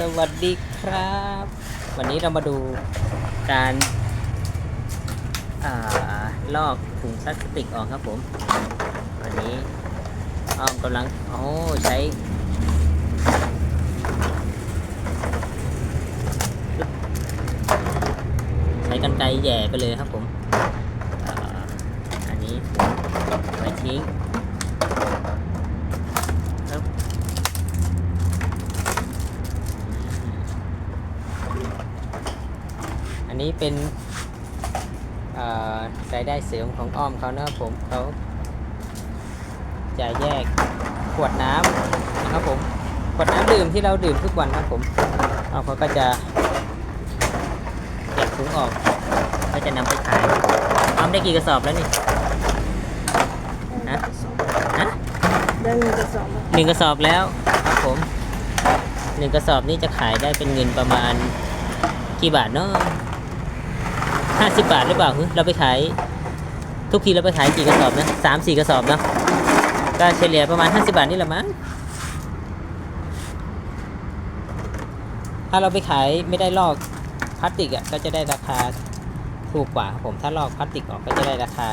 สวัสดีครับ วันนี้เรามาดูการอาลอกถุงพลาสติกออกครับผม วันนี้อ้อมกำลังโอ้ใช้ใช้กันไกแย่ไปเลยครับผมออันนี้ไว้ทิ้งครับ อันนี้เป็นเอ่อรายได้เสริมของอ้อมเขานะครับผมเขาจะแยกขวดน้ำนะครับผมขวดน้ำดื่มที่เราดื่มทุกวันนะครับผมอ้อมเขาก็จะแยกถุงออก ก็จะนำไปขายอ้อมได้กี่กระสอบแล้วนี่นะนะได้หนึ่งกระสอบแล้วหนึ่งกระสอบแล้วครับผมหนึ่งกระสอบนี่จะขายได้เป็นเงินประมาณกี่บาทเนาะ ห้าสิบบาทหรือเปล่าเราไปขายทุกทีเราไปขายกี่กระสอบนะสามสี่กระสอบเนาะก็เฉลี่ยประมาณห้าสิบาทนี่แหละมั้งถ้าเราไปขายไม่ได้ลอกพลาสติกอะก็จะได้ราคาถูกกว่าผมถ้าลอกพลาสติกออกก็จะได้ราคา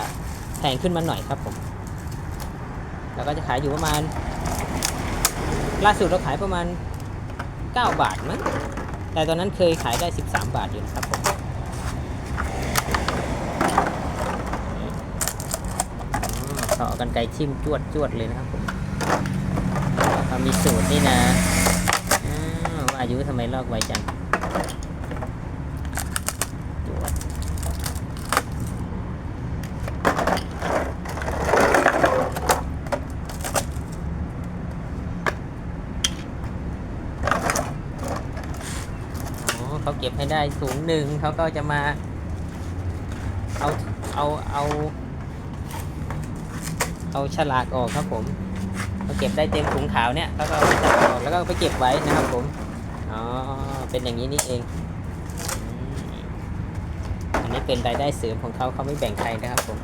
แพงขึ้นมาหน่อยครับผมเราก็จะขายอยู่ประมาณ ล่าสุดเราขายประมาณ 9 บาทมั้งแต่ตอนนั้นเคยขายได้ 13 บาทอยู่นะครับผมอืม เขาเอากันไกทิ่มจวดจวดเลยนะครับผมเขามีสูตรนี่นะอ้าวว่าอายุทำไมลอกไวจังจวดอ๋อเขาเก็บให้ได้สูงหนึ่งเขาก็จะมาเอาเอาเอา เอาฉลากออกครับผมเขาเก็บได้เต็มถุงขาวเนี่ยเขาก็เอาฉลากออกแล้วก็ไปเก็บไว้นะครับผมอ๋อเป็นอย่างนี้นี่เองอันนี้เป็นรายได้เสริมของเขาเขาไม่แบ่งใครนะครับผม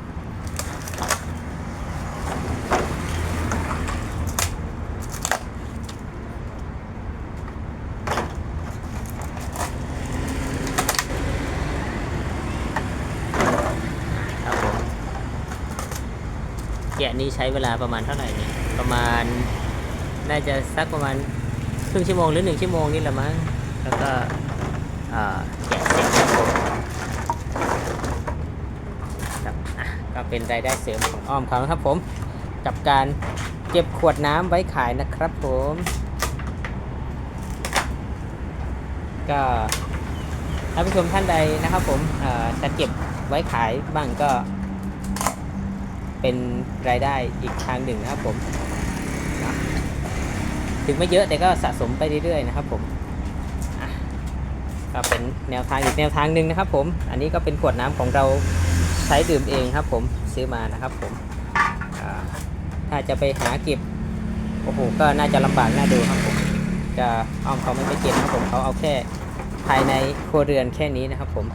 แกะนี้ใช้เวลาประมาณเท่าไหร่เนี่ยประมาณน่าจะสักประมาณครึ่งชั่วโมงหรือหนึ่งชั่วโมงนี่แหละมั้งแล้วก็แกะเสร็จครับผมก็เป็นรายได้เสริมของอ้อมเขาครับผมกับการเก็บขวดน้ำไว้ขายนะครับผม ก็ท่านผู้ชมท่านใดนะครับผมจะเก็บไว้ขายบ้างก็ เป็นรายได้อีกทางหนึ่งนะครับผมนะถึงไม่เยอะแต่ก็สะสมไปเรื่อยๆนะครับผมก็เป็นแนวทางอีกแนวทางหนึ่งนะครับผม อันนี้ก็เป็นขวดน้ำของเราใช้ดื่มเองครับผมซื้อมานะครับผมถ้าจะไปหาเก็บโอ้โหก็น่าจะลำบากน่าดูครับผมจะอ้อมเขาไม่ไปเก็บนะครับผมเขาเอาแค่ภายในครัวเรือนแค่นี้นะครับผม